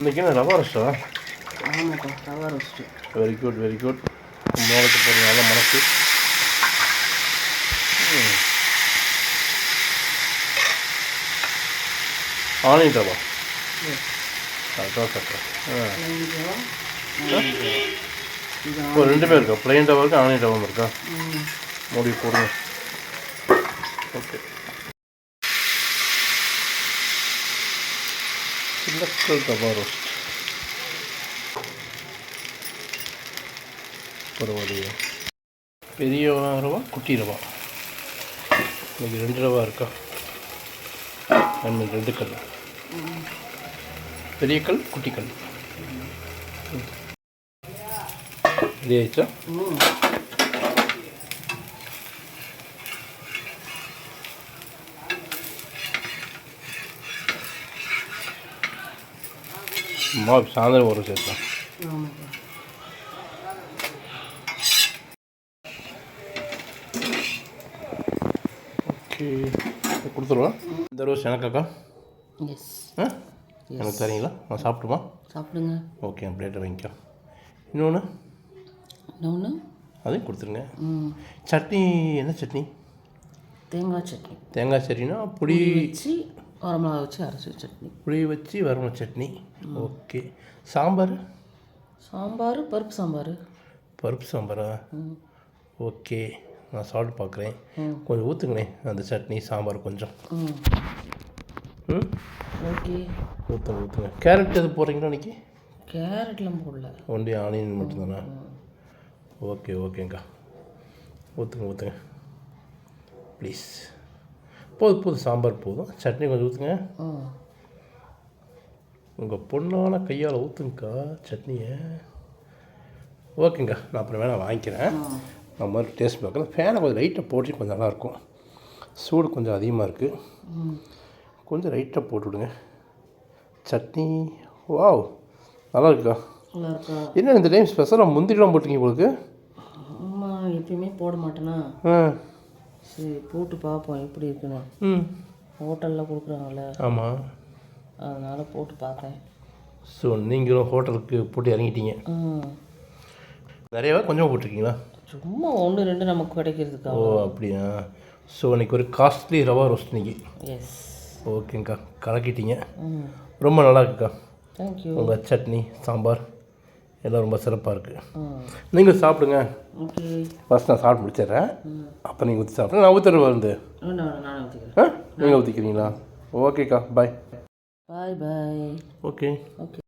இன்றைக்கி என்ன ரவா ரஸ்டா ஆமாப்பா rava roast very good very good மோளுக்கு போகிற நல்ல மனசு. ஆனியன் ரவா. அதான் சக்கரை ஆ. இது இப்போ ரெண்டுமே இருக்கா பிளெயின் ரவா. இருக்கா? ஆனியன் ரவா இருக்கா? ம், மூடி போடுங்க. ஓகே. சில்லக்கல் ரவா ரோஸ்ட் பரவாயில்லையே பெரிய ரவா குட்டி ரவா இன்னைக்கு ரெண்டு ரவா இருக்கா ரெண்டு ரெண்டு கல் பெரிய கல் குட்டி கல் ரெடி ஆயிடுச்சா ம் மாவு சாயந்தரம் வரும் சேர்த்தேன் ஓகே. கொடுத்துருவா? இந்த ரோஸ் எனக்காக்கா? எஸ் ஆ? எனக்கு தரீங்களா? நான் சாப்பிட்டுமா சாப்பிடுங்க. ஓகே பிளேட்டை வாங்கிக்கோ இன்னொன்று இன்னொன்று அதையும் கொடுத்துருங்க. ம். சட்னி என்ன சட்னி? தேங்காய் சட்னி. தேங்காய் சட்னினா வச்சு வரமிளகா வச்சு அரைச்சி சட்னி. புளி வச்சு வரணும் சட்னி. ஓகே. சாம்பார்? சாம்பார் பருப்பு சாம்பார். பருப்பு சாம்பாரா? ஓகே. நான் சாப்பிட்டு பார்க்குறேன் கொஞ்சம் ஊற்றுங்கண்ணே அந்த சட்னி சாம்பார் கொஞ்சம். ம். ஓகே. ஊற்றுங்க ஊற்றுங்க கேரட் எது போடுறீங்களா இன்னைக்கு? கேரட்லாம் போடல. ஒன்லி ஆனியன் மட்டும்தானா? ஓகே ஓகேங்க்கா ஊற்றுங்க ஊற்றுங்க ப்ளீஸ் போதும் போதும் சாம்பார் போதும். சட்னி கொஞ்சம் ஊற்றுங்க உங்கள் பொண்ணான கையால் ஊற்றுங்கக்கா சட்னியை. ஓகேங்க நான் அப்புறம் வேணால் வாங்கிக்கிறேன். நான் மாதிரி டேஸ்ட் பார்க்குறேன். ஃபேனை கொஞ்சம் லைட்டாக போட்டு கொஞ்சம் நல்லாயிருக்கும். சூடு கொஞ்சம் அதிகமாக இருக்குது கொஞ்சம் லைட்டாக போட்டு விடுங்க. சட்னி வாவ் நல்லா இருக்கா? என்ன இந்த டைம் ஸ்பெஷலாக முந்திரிலாம் போட்டிருக்கீங்க உங்களுக்கு? எப்பயுமே போட மாட்டேனா? ஆ. சரி போட்டு பார்ப்போம் எப்படி இருக்குன்னு. ம். ஹோட்டலில் கொடுக்குறாங்கல்ல. ஆமாம் அதனால் போட்டு பார்த்தேன். ஸோ நீங்களும் ஹோட்டலுக்கு போட்டு இறங்கிட்டீங்க. ம். நிறையவா கொஞ்சம் போட்டிருக்கீங்களா? சும்மா ஒன்று ரெண்டு நமக்கு கிடைக்கிறதுக்கா? ஓ அப்படியா? ஸோ இன்னைக்கு ஒரு காஸ்ட்லி ரவா ரோஸ்ட் இன்னைக்கு. எஸ் ஓகேங்க்கா கலக்கிட்டீங்க. ம். ரொம்ப நல்லா இருக்குக்கா. தேங்க்யூ உங்கள் சட்னி சாம்பார் எல்லாம் ரொம்ப சிறப்பாக இருக்குது நீங்கள் சாப்பிடுங்க. ஓகே. ஃபஸ்ட் நான் சாப்பிட்டு முடிச்சிடுறேன். அப்போ நீங்கள் ஊற்றி சாப்பிடுங்க. நான் ஊற்றுற வந்து. ஆ நீங்கள் ஊற்றிக்கிறீங்களா ஓகேக்கா பாய் பாய் பாய் ஓகே ஓகே